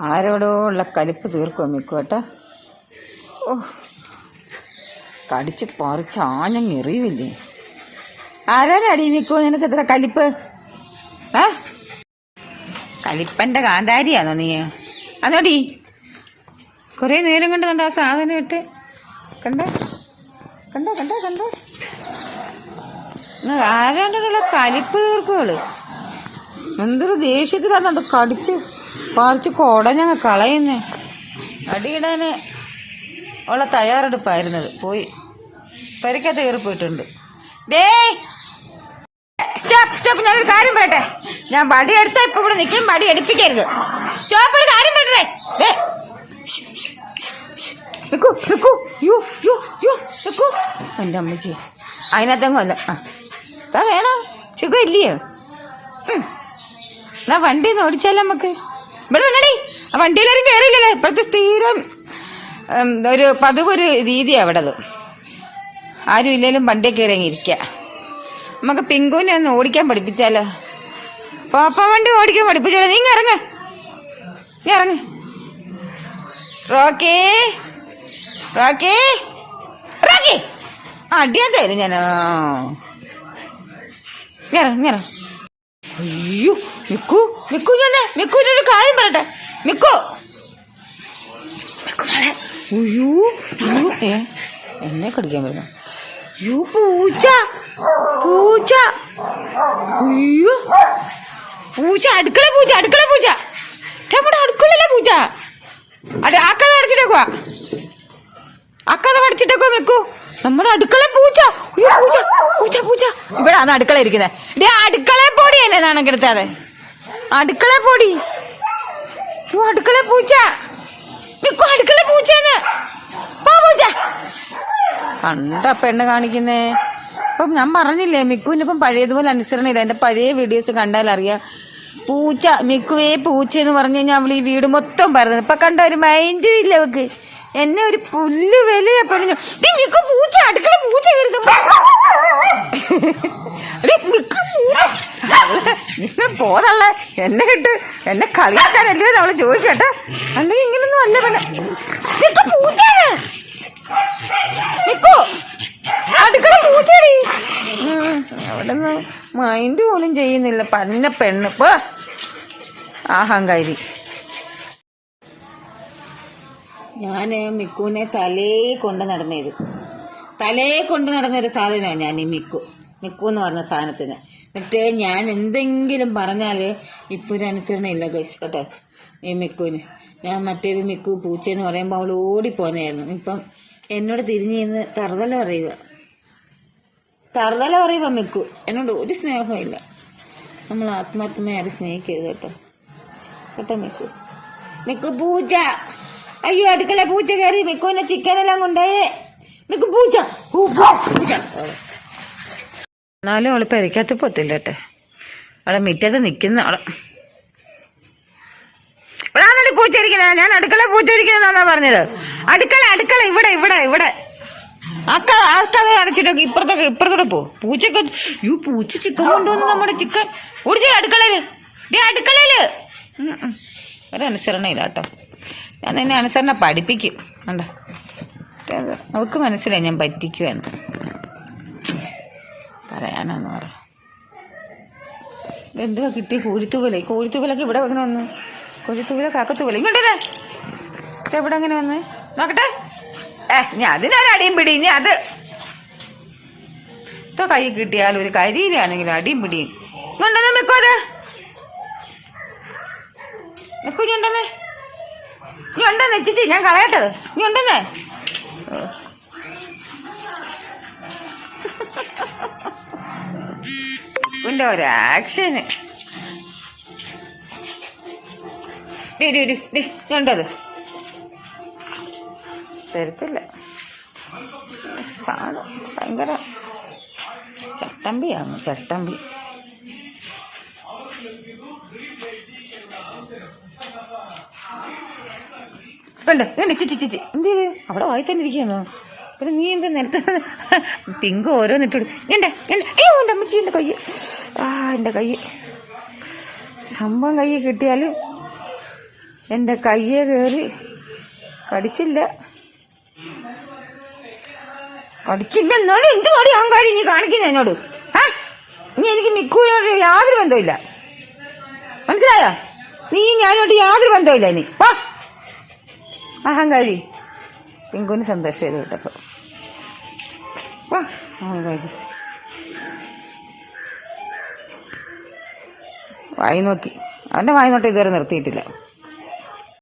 ആരോടോ ഉള്ള കലിപ്പ് തീർക്കും മിക്കോട്ടെ ഓ കടിച്ച് പറിച്ച് ആഞ്ഞങ്ങ് എറിയുമില്ലേ ആരോടടി മിക്കു? നിനക്ക് ഇത്ര കലിപ്പ്? ഏ? കലിപ്പന്റെ കാന്താരിയാണോ നീ? അതോടി. കുറേ നേരം കൊണ്ട് കണ്ട ആ സാധനം ഇട്ട് കണ്ട? കണ്ട കണ്ട കണ്ട? ആരാണ്ടുള്ള കലിപ്പ് തീർക്കുകൾ എന്തൊരു ദേഷ്യത്തിലാന്നത് കടിച്ച് പറിച്ച് കുടഞ്ഞങ്ങ് കളയുന്നേ. അടിയിടാന് ഉള്ള തയ്യാറെടുപ്പായിരുന്നത്. പോയി. പരിക്കകത്ത് കയറി പോയിട്ടുണ്ട്. ഡേ സ്റ്റോപ്പ് സ്റ്റോപ്പ് ഞാനൊരു കാര്യം പറയട്ടെ. ഞാൻ വടി എടുത്താ ഇപ്പൊ ഇവിടെ നിൽക്കും വടി എടുപ്പിക്കരുത്. സ്റ്റോപ്പ് ഒരു കാര്യം പറയട്ടെ. ശ്ശ്. നിക്കൂ നിക്കൂ. യു അമ്മച്ചി. അതിനകത്തെങ്ങല്ല ആ. താ വേണം. സുഖം ഇല്ലയോ. എന്നാ വണ്ടി ഓടിച്ചാലോ നമുക്ക്? ഇവിടെ നിങ്ങളീ ആ വണ്ടിയിലാരും കയറിയില്ലല്ലോ ഇപ്പോഴത്തെ സ്ഥിരം ഒരു പതിവ് ഒരു രീതിയാണ് അവിടെ അത്. ആരും ഇല്ലെങ്കിലും വണ്ടിയിൽ കയറി ഇരിക്കുക നമുക്ക് പിങ്കുവിനെ ഒന്ന് ഓടിക്കാൻ പഠിപ്പിച്ചാലോ? പാപ്പ വണ്ടി ഓടിക്കാൻ പഠിപ്പിച്ചാലോ? നീ ഇറങ്ങ്. നീ ഇറങ്ങ. റോക്കി. റോക്കി. റോക്കി. അടിയാൻ തരും ഞാൻ ഇറങ്ങ ഇറങ്ങ. അയ്യോ. മിക്കു മിക്കു ഞാൻ മിക്കുവിനൊരു കാര്യം പറയട്ടെ. മിക്കു. മിക്കു മോളെ. ഏ എന്നെ കടിക്കാൻ വരുന്നു. അയ്യോ പൂച്ച. പൂച്ച. അയ്യോ. പൂച്ച അടുക്കള പൂച്ച അടുക്കള പൂച്ച. നമ്മുടെ അടുക്കളയിലെ പൂച്ച. അട ആക്കത അടച്ചിട്ടേക്കുവാ. അക്കത പഠിച്ചിട്ടേക്കോ വെക്കൂ നമ്മുടെ അടുക്കള പൂച്ച. അയ്യോ പൂച്ച പൂച്ച പൂച്ച. ഇവിടെ അടുക്കള ഇരിക്കുന്നത് ഡേ അടുക്കള പൊടി അല്ലേ നാണം കെടുത്താതെ? അടുക്കള പൊടി. അടുക്കള പൂച്ച. മിക്കു അടുക്കള പൂച്ചന്ന്. പൂച്ച. കണ്ട പെണ്ണ് കാണിക്കുന്നേ. അപ്പം ഞാൻ പറഞ്ഞില്ലേ മിക്കുവിന് ഇപ്പം പഴയതുപോലെ അനുസരണയില്ല. എന്റെ പഴയ വീഡിയോസ് കണ്ടാൽ അറിയാം പൂച്ച മിക്കുവേ പൂച്ച എന്ന് പറഞ്ഞു കഴിഞ്ഞാൽ അവൾ ഈ വീട് മൊത്തം പറയുന്നത് ഇപ്പൊ കണ്ട ഒരു മൈൻഡും ഇല്ല അവക്ക് എന്നെ ഒരു പുല്ല് വിലയ പറഞ്ഞു "ഡി, മിക്കു പൂച്ച അടുക്കള പൂച്ച. കയറുന്നു പോതള്ള എന്നെ കിട്ട് എന്നെ കളിയാക്കാനല്ലേ നമ്മൾ ചോദിക്കട്ടെ. അല്ലെങ്കിൽ ഇങ്ങനൊന്നും അല്ല പെണ്ണ്. നിക്ക് അവിടെ നിന്ന് മൈൻഡ് പോലും ചെയ്യുന്നില്ല. പന്ന പെണ്ണ്. ഇപ്പൊ ആഹങ്കാരി ഞാൻ മിക്കുവിനെ തലേ കൊണ്ട് നടന്നത്. തലേ കൊണ്ട് നടന്നൊരു സാധനമാണ് ഞാൻ ഈ മിക്കു. മിക്കു എന്ന് പറഞ്ഞ സാധനത്തിന്. എന്നിട്ട് ഞാൻ എന്തെങ്കിലും പറഞ്ഞാൽ ഇപ്പൊ ഒരു അനുസരണ ഇല്ല ഗൈസ് കേട്ടോ. ഈ മിക്കുവിന്. ഞാൻ മറ്റേത് മിക്കു പൂച്ചയെന്ന് പറയുമ്പോൾ അവൾ ഓടിപ്പോന്നായിരുന്നു. ഇപ്പം എന്നോട് തിരിഞ്ഞ് നിന്ന് തറുതല പറയുക. തറുതല പറയുക മിക്കു. എന്നോട് ഒരു സ്നേഹവും ഇല്ല. നമ്മൾ ആത്മാർത്ഥമായി സ്നേഹിക്കരുത് കേട്ടോ. കേട്ടോ മിക്കു. മിക്കു പൂച്ച. അയ്യോ അടുക്കള പൂച്ച കയറി മിക്കുവിന്റെ ചിക്കനെല്ലാം കൊണ്ടുപോയേ. മിക്കു പൂച്ച. പൂച്ച. എന്നാലും അവൾ പെരക്കകത്ത് പോത്തില്ല കേട്ടെ. അവിടെ മിറ്റത്ത് നിൽക്കുന്ന ആളെ. ഇവിടാന്നല്ലേ പൂച്ച ഞാൻ അടുക്കള പൂച്ച പറഞ്ഞത്. അടുക്കള അടുക്കള ഇവിടെ ഇവിടെ ഇവിടെ. അക്ക ആൾക്കാർ അടച്ചിട്ടൊക്കെ ഇപ്പുറത്തൊക്കെ ഇപ്പുറത്തോടെ പോ. പൂച്ചക്ക് യു പൂച്ച ചിക്കൻ കൊണ്ടുവന്നു നമ്മുടെ ചിക്കൻ. ഓടിച്ചേ അടുക്കളയിൽ. ഡേ അടുക്കളയിൽ. ഉം. കേട്ടോ. ഞാൻ നിന്നെ അനുസരണ പഠിപ്പിക്കും. കണ്ടോ? അവൾക്ക് മനസ്സിലായി ഞാൻ പറ്റിക്കുമെന്ന് എന്തുവാ കിട്ടി കോഴിത്തൂവല കോഴിത്തൂവലൊക്കെ ഇവിടെ അങ്ങനെ വന്നു. കോഴിത്തൂവല കാക്കത്തൂവല. ഇങ്ങോട്ടേ എവിടെ അങ്ങനെ വന്ന്? നോക്കട്ടെ. ഏ ഞാൻ അതിനൊരടിയും പിടി ഇനി അത്. ഇപ്പൊ കൈ കിട്ടിയാൽ ഒരു കരിയിലാണെങ്കിലും അടിയും പിടിയും. ഇങ്ങോട്ടെന്ന് നിൽക്കോ അത്. നിൽക്കൂ ഇനി ഉണ്ടെന്നേ? നീ ഉണ്ടെന്ന് ചേച്ചി ഞാൻ കളയട്ടത് നീ ഉണ്ടെന്നേ? ഉന്റെ ഒരു ആക്ഷന് ഡി ഡി ഡി ഡി നീ ഉണ്ടത് തരത്തില്ല ഭയങ്കര ചട്ടമ്പിയാണ് ചട്ടമ്പി. കണ്ട്? ഉണ്ട് ചിച്ചി ചിച്ചി എന്ത് ചെയ്ത്? അവിടെ വായി തന്നെ ഇരിക്കുകയാണോ? പിന്നെ നീ എന്ത് നിരത്ത പിങ്ക് ഓരോന്നിട്ടോട്. എന്റെ എന്റെ അയ്യോ എന്റെ അമ്മച്ചി എന്റെ കൈ ആ എന്റെ കൈ സംഭവം കൈ കിട്ടിയാൽ എന്റെ കയ്യെ കയറി കടിച്ചില്ല. കടിച്ചില്ല എന്നാലും എന്ത് പാടി അഹങ്കാരി നീ കാണിക്കുന്നു എന്നോട്? ആ? നീ എനിക്ക് മിക്കൂനോട് യാതൊരു ബന്ധമില്ല മനസ്സിലായോ? നീ ഞാനോട്ട് യാതൊരു ബന്ധമില്ല നീ വാ. അഹങ്കാരി. പിങ്കുവിന് സന്തോഷം കേട്ടപ്പോൾ വായി നോക്കി. അവന്റെ വായി നോട്ട് ഇതുവരെ നിർത്തിയിട്ടില്ല.